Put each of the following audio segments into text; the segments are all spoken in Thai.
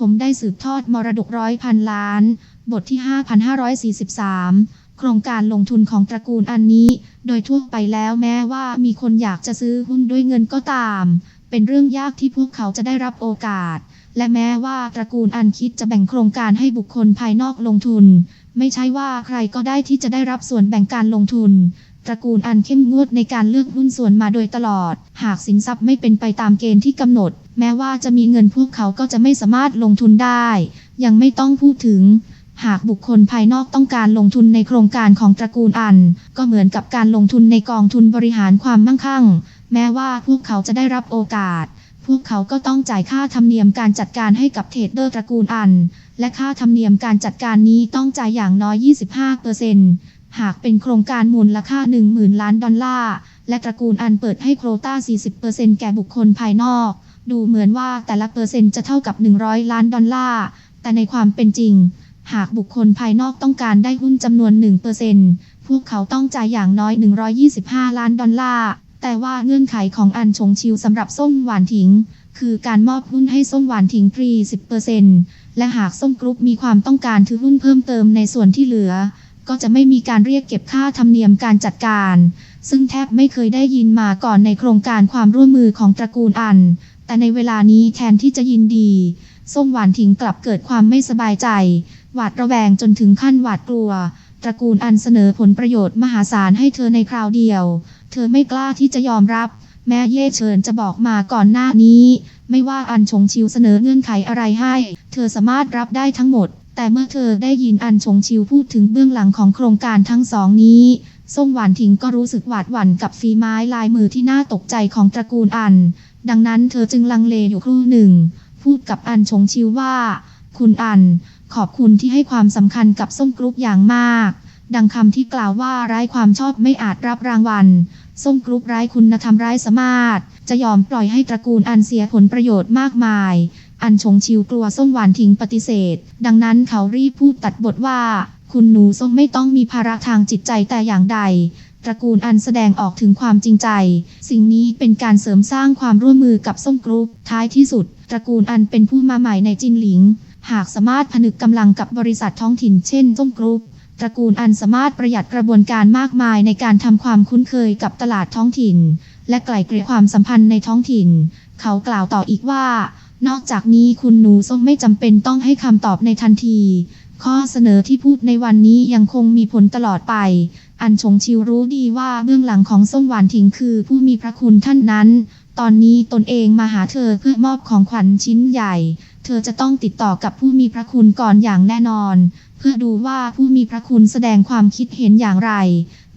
ผมได้สืบทอดมรดกร้อยพันล้าน บทที่ 5543 โครงการลงทุนของตระกูลอันนี้ โดยทั่วไปแล้วแม้ว่ามีคนอยากจะซื้อหุ้นด้วยเงินก็ตาม เป็นเรื่องยากที่พวกเขาจะได้รับโอกาส และแม้ว่าตระกูลอันคิดจะแบ่งโครงการให้บุคคลภายนอกลงทุน ไม่ใช่ว่าใครก็ได้ที่จะได้รับส่วนแบ่งการลงทุน ตระกูลอันเข้มงวดในการเลือกหุ้นส่วนมาโดยตลอด หากสินทรัพย์ไม่เป็นไปตามเกณฑ์ที่กำหนด แม้ว่าจะมีเงินพวกเขาก็จะไม่สามารถลงทุนได้ ยังไม่ต้องพูดถึง หากบุคคลภายนอกต้องการลงทุนในโครงการของตระกูลอัน ก็เหมือนกับการลงทุนในกองทุนบริหารความมั่งคั่ง แม้ว่าพวกเขาจะได้รับโอกาส พวกเขาก็ต้องจ่ายค่าธรรมเนียมการจัดการให้กับเทรดเดอร์ตระกูลอัน และค่าธรรมเนียมการจัดการนี้ต้องจ่ายอย่างน้อย 25% หากเป็นโครงการมูลค่า 10,000 ล้านดอลลาร์ และตระกูลอันเปิดให้โควต้า 40%แก่บุคคลภายนอก ดูเหมือนว่าแต่ละเปอร์เซ็นต์จะเท่ากับ 100 ล้านดอลลาร์ แต่ในความเป็นจริง หากบุคคลภายนอกต้องการได้หุ้นจำนวน 1%พวกเขาต้องจ่ายอย่างน้อย 125 ล้านดอลลาร์ แต่ว่าเงื่อนไขของอันชงชิวสำหรับส้มหวานถิง คือการมอบหุ้นให้ส้มหวานถิงฟรี10%และหากส้มกรุ๊ปมีความต้องการถือหุ้นเพิ่มเติมในส่วนที่เหลือ ก็จะไม่มีการเรียกเก็บค่าธรรมเนียมการจัดการ ซึ่งแทบไม่เคยได้ยินมาก่อนในโครงการความร่วมมือของตระกูลอัน แต่ในเวลานี้แทนที่จะยินดีส้มหวานถิงกลับเกิดความไม่สบายใจ หวาดระแวงจนถึงขั้นหวาดกลัว ตระกูลอันเสนอผลประโยชน์มหาศาลให้เธอในคราวเดียว เธอไม่กล้าที่จะยอมรับ แม้เย่เฉินจะบอกมาก่อนหน้านี้ ไม่ว่าอันชงชิวเสนอเงื่อนไขอะไรให้ เธอสามารถรับได้ทั้งหมด แต่เมื่อเธอได้ยินอันชงชิวพูดถึงเบื้องหลังของโครงการทั้งสองนี้ส้มหวานถิงก็รู้สึกหวาดหวั่นกับฝีไม้ลายมือที่น่าตกใจของตระกูลอัน ดังนั้นเธอจึงลังเลอยู่ครู่หนึ่ง พูดกับอันชงชิวว่า คุณอัน ขอบคุณที่ให้ความสำคัญกับส้มกรุ๊ปอย่างมาก ดังคำที่กล่าวว่าไร้ความชอบไม่อาจรับรางวัล ส้มกรุ๊ปไร้คุณธรรมไร้สมารถจะยอมปล่อยให้ตระกูลอันเสียผลประโยชน์มากมาย อันชงชิวกลัวส้มหวานทิ้งปฏิเสธ ดังนั้นเขารีบพูดตัดบทว่า คุณหนูส้มไม่ต้องมีภาระทางจิตใจแต่อย่างใด ตระกูลอันแสดงออกถึงความจริงใจ สิ่งนี้เป็นการเสริมสร้างความร่วมมือกับส้มกรุ๊ป ท้ายที่สุด ตระกูลอันเป็นผู้มาใหม่ในจินหลิง หากสามารถผนึกกำลังกับบริษัทท้องถิ่นเช่นส้มกรุ๊ปตระกูลอันสามารถประหยัดกระบวนการมากมายในการทำความคุ้นเคยกับตลาดท้องถิ่น และไกล่เกลี่ยความสัมพันธ์ในท้องถิ่น เขากล่าวต่ออีกว่า นอกจากนี้คุณหนูส้มไม่จำเป็นต้องให้คำตอบในทันที ข้อเสนอที่พูดในวันนี้ยังคงมีผลตลอดไป อันชงชิวรู้ดีว่าเบื้องหลังของส้มหวานถิงคือผู้มีพระคุณท่านนั้น ตอนนี้ตนเองมาหาเธอเพื่อมอบของขวัญชิ้นใหญ่ เธอจะต้องติดต่อกับผู้มีพระคุณก่อนอย่างแน่นอน เพื่อดูว่าผู้มีพระคุณแสดงความคิดเห็นอย่างไร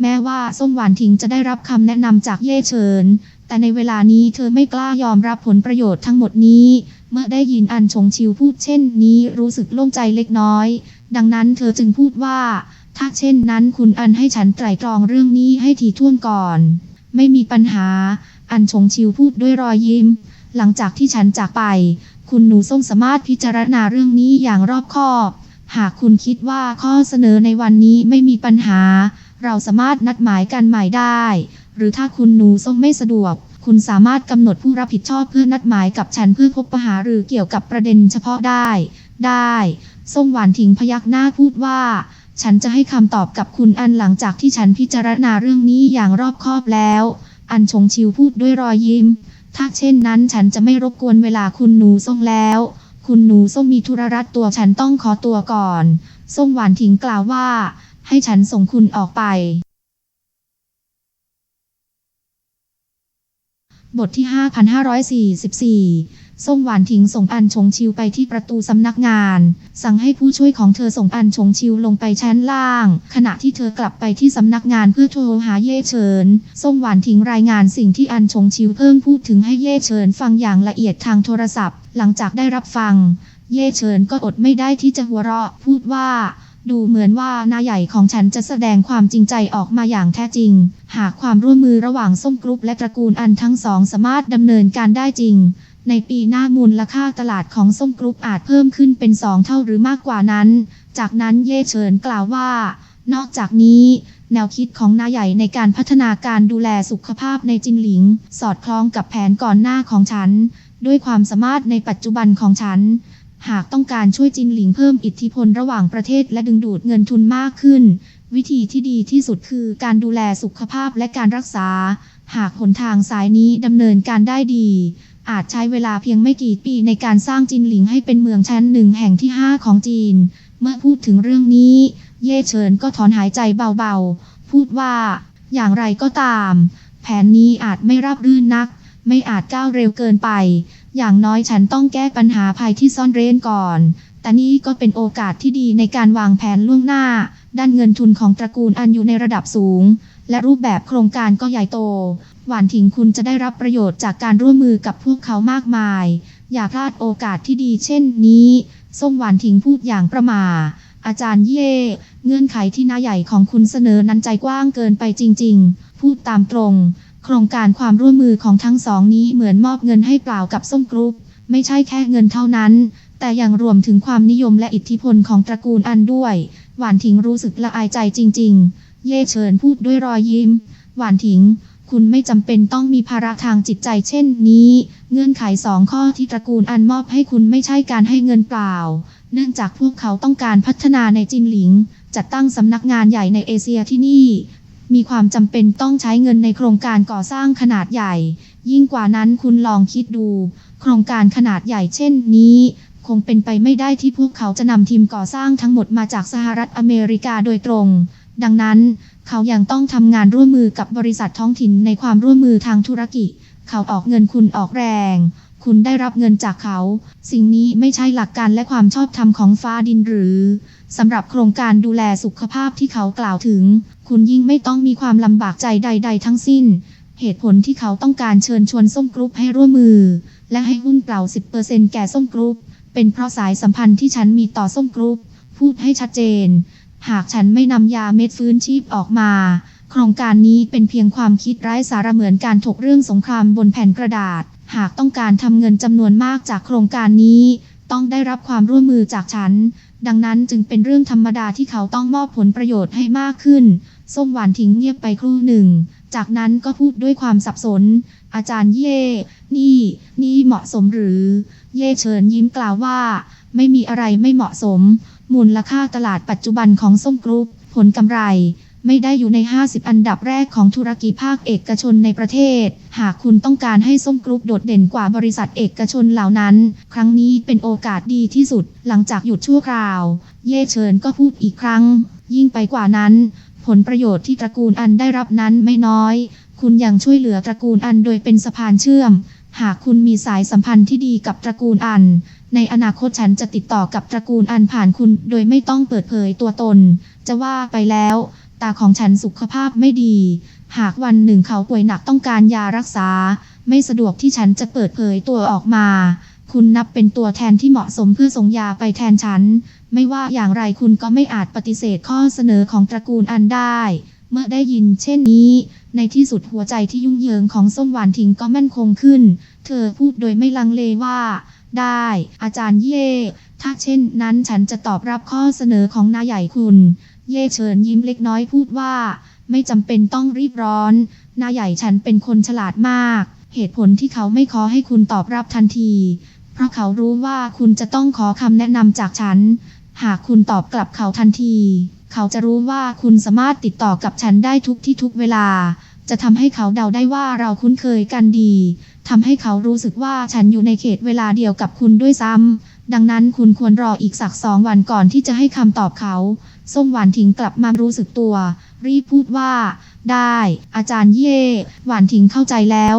แม้ว่าส้มหวานถิงจะได้รับคำแนะนำจากเย่เฉิน แต่ในเวลานี้เธอไม่กล้ายอมรับผลประโยชน์ทั้งหมดนี้ เมื่อได้ยินอันชงชิวพูดเช่นนี้รู้สึกโล่งใจเล็กน้อย ดังนั้นเธอจึงพูดว่า ถ้าเช่นนั้นคุณอันให้ฉันไตร่ตรองเรื่องนี้ให้ถี่ถ้วนก่อน ไม่มีปัญหา อันชงชิวพูดด้วยรอยยิ้ม หลังจากที่ฉันจากไป คุณหนูส้มสามารถพิจารณาเรื่องนี้อย่างรอบคอบ หากคุณคิดว่าข้อเสนอในวันนี้ไม่มีปัญหา เราสามารถนัดหมายกันใหม่ได้ หรือถ้าคุณหนูส้มไม่สะดวก คุณสามารถกำหนดผู้รับผิดชอบเพื่อนัดหมายกับฉันเพื่อพบปะหาหรือเกี่ยวกับประเด็นเฉพาะได้ ได้ส้มหวานถิงพยักหน้าพูดว่า ฉันจะให้คำตอบกับคุณอันหลังจากที่ฉันพิจารณาเรื่องนี้อย่างรอบคอบแล้ว อันชงชิวพูดด้วยรอยยิ้ม ถ้าเช่นนั้นฉันจะไม่รบกวนเวลาคุณหนูส้มแล้ว คุณหนูส้มมีธุระรัดตัวฉันต้องขอตัวก่อนส้มหวานถิงกล่าวว่า ให้ฉันส่งคุณออกไป บทที่ 5544ส้มหวานถิงส่งอันชงชิวไปที่ประตูสำนักงาน สั่งให้ผู้ช่วยของเธอส่งอันชงชิวลงไปชั้นล่าง ขณะที่เธอกลับไปที่สำนักงานเพื่อโทรหาเย่เฉินส้มหวานถิงรายงานสิ่งที่อันชงชิวเพิ่งพูดถึงให้เย่เฉินฟังอย่างละเอียดทางโทรศัพท์ หลังจากได้รับฟัง เย่เฉินก็อดไม่ได้ที่จะหัวเราะพูดว่า ดูเหมือนว่านายใหญ่ของฉันจะแสดงความจริงใจออกมาอย่างแท้จริง หากความร่วมมือระหว่างส้มกรุ๊ปและตระกูลอันทั้งสองสามารถดำเนินการได้จริง ในปีหน้ามูลค่าตลาดของส้มกรุ๊ปอาจเพิ่มขึ้นเป็นสองเท่าหรือมากกว่านั้น จากนั้นเย่เฉินกล่าวว่า นอกจากนี้แนวคิดของนายใหญ่ในการพัฒนาการดูแลสุขภาพในจินหลิง สอดคล้องกับแผนก่อนหน้าของฉัน ด้วยความสามารถในปัจจุบันของฉัน หากต้องการช่วยจินหลิงเพิ่มอิทธิพลระหว่างประเทศและดึงดูดเงินทุนมากขึ้น วิธีที่ดีที่สุดคือการดูแลสุขภาพและการรักษา หากหนทางสายนี้ดำเนินการได้ดี อาจใช้เวลาเพียงไม่กี่ปีในการสร้างจินหลิงให้เป็นเมืองชั้นหนึ่งแห่งที่ 5 ของจีน เมื่อพูดถึงเรื่องนี้ เย่เฉินก็ถอนหายใจเบาๆ พูดว่า อย่างไรก็ตาม แผนนี้อาจไม่ราบรื่นนัก ไม่อาจก้าวเร็วเกินไป อย่างน้อยฉันต้องแก้ปัญหาภัยที่ซ่อนเร้นก่อน แต่นี่ก็เป็นโอกาสที่ดีในการวางแผนล่วงหน้า ด้านเงินทุนของตระกูลอันอยู่ในระดับสูง และรูปแบบโครงการก็ใหญ่โต หวานถิงคุณจะได้รับประโยชน์จากการร่วมมือกับพวกเขามากมาย อย่าพลาดโอกาสที่ดีเช่นนี้ ส้มหวานถิงพูดอย่างประมาอาจารย์เย่ เงื่อนไขที่น้าใหญ่ของคุณเสนอนั้นใจกว้างเกินไปจริง ๆ พูดตามตรง โครงการความร่วมมือของทั้งสองนี้เหมือนมอบเงินให้เปล่ากับส้มกรุ๊ป ไม่ใช่แค่เงินเท่านั้น แต่ยังรวมถึงความนิยมและอิทธิพลของตระกูลอันด้วย หวานถิงรู้สึกละอายใจจริง ๆ เย่เฉินพูดด้วยรอยยิ้ม หวานถิง คุณไม่จำเป็นต้องมีภาระทางจิตใจเช่นนี้ เงื่อนไขสองข้อที่ตระกูลอันมอบให้คุณไม่ใช่การให้เงินเปล่า เนื่องจากพวกเขาต้องการพัฒนาในจินหลิงจัดตั้งสำนักงานใหญ่ในเอเชียที่นี่ มีความจำเป็นต้องใช้เงินในโครงการก่อสร้างขนาดใหญ่ ยิ่งกว่านั้นคุณลองคิดดู โครงการขนาดใหญ่เช่นนี้ คงเป็นไปไม่ได้ที่พวกเขาจะนำทีมก่อสร้างทั้งหมดมาจากสหรัฐอเมริกาโดยตรง ดังนั้น เขายังต้องทำงานร่วมมือกับบริษัทท้องถิ่นในความร่วมมือทางธุรกิจ เขาออกเงินคุณออกแรง คุณได้รับเงินจากเขา สิ่งนี้ไม่ใช่หลักการและความชอบธรรมของฟ้าดินหรือสำหรับโครงการดูแลสุขภาพที่เขากล่าวถึง คุณยิ่งไม่ต้องมีความลำบากใจใด ๆ ทั้งสิ้น เหตุผลที่เขาต้องการเชิญชวนส้มกรุ๊ปให้ร่วมมือ และให้หุ้นเปล่า 10%แก่ส้มกรุ๊ปเป็นเพราะสายสัมพันธ์ที่ฉันมีต่อส้มกรุ๊ปพูดให้ชัดเจน หากฉันไม่นำยาเม็ดฟื้นชีพออกมาโครงการนี้เป็นเพียงความคิดไร้สาระเหมือนการถกเรื่องสงครามบนแผ่นกระดาษ หากต้องการทำเงินจำนวนมากจากโครงการนี้ ต้องได้รับความร่วมมือจากฉัน ดังนั้นจึงเป็นเรื่องธรรมดาที่เขาต้องมอบผลประโยชน์ให้มากขึ้น ส้มหวานทิ้งเงียบไปครู่หนึ่ง จากนั้นก็พูดด้วยความสับสน อาจารย์เย่ นี่ นี่เหมาะสมหรือ เย่เฉินยิ้มกล่าวว่า ไม่มีอะไรไม่เหมาะสม มูลค่าตลาดปัจจุบันของส้มกรุ๊ปผลกำไร ไม่ได้อยู่ใน 50 อันดับแรกของธุรกิจภาคเอกชนในประเทศ หากคุณต้องการให้ส้มกรุ๊ปโดดเด่นกว่าบริษัทเอกชนเหล่านั้น ครั้งนี้เป็นโอกาสดีที่สุด หลังจากหยุดชั่วคราว เย่เฉินก็พูดอีกครั้ง ยิ่งไปกว่านั้น ผลประโยชน์ที่ตระกูลอันได้รับนั้นไม่น้อย คุณยังช่วยเหลือตระกูลอันโดยเป็นสะพานเชื่อม หากคุณมีสายสัมพันธ์ที่ดีกับตระกูลอัน ในอนาคตฉันจะติดต่อกับตระกูลอันผ่านคุณ โดยไม่ต้องเปิดเผยตัวตน จะว่าไปแล้ว ตาของฉันสุขภาพไม่ดี หากวันหนึ่งเขาป่วยหนักต้องการยารักษา ไม่สะดวกที่ฉันจะเปิดเผยตัวออกมา คุณนับเป็นตัวแทนที่เหมาะสมเพื่อส่งยาไปแทนฉัน ไม่ว่าอย่างไรคุณก็ไม่อาจปฏิเสธข้อเสนอของตระกูลอันได้ เมื่อได้ยินเช่นนี้ ในที่สุดหัวใจที่ยุ่งเหยิงของส้มหวานถิงก็มั่นคงขึ้น เธอพูดโดยไม่ลังเลว่า ได้ อาจารย์เย่ถ้าเช่นนั้นฉันจะตอบรับข้อเสนอของนายใหญ่คุณ เย่เฉินยิ้มเล็กน้อยพูดว่า ไม่จำเป็นต้องรีบร้อนนายใหญ่ฉันเป็นคนฉลาดมาก เหตุผลที่เขาไม่ขอให้คุณตอบรับทันที เพราะเขารู้ว่าคุณจะต้องขอคำแนะนำจากฉัน หากคุณตอบกลับเขาทันที เขาจะรู้ว่าคุณสามารถติดต่อกับฉันได้ทุกที่ทุกเวลา จะทำให้เขาเดาได้ว่าเราคุ้นเคยกันดีทำให้เขารู้สึกว่าฉันอยู่ในเขตเวลาเดียวกับคุณด้วยซ้ำ ดังนั้นคุณควรรออีกสักสองวันก่อนที่จะให้คำตอบเขาส้มหวานถิงกลับมารู้สึกตัว รีบพูดว่า ได้ อาจารย์เย่ หวานถิงเข้าใจแล้ว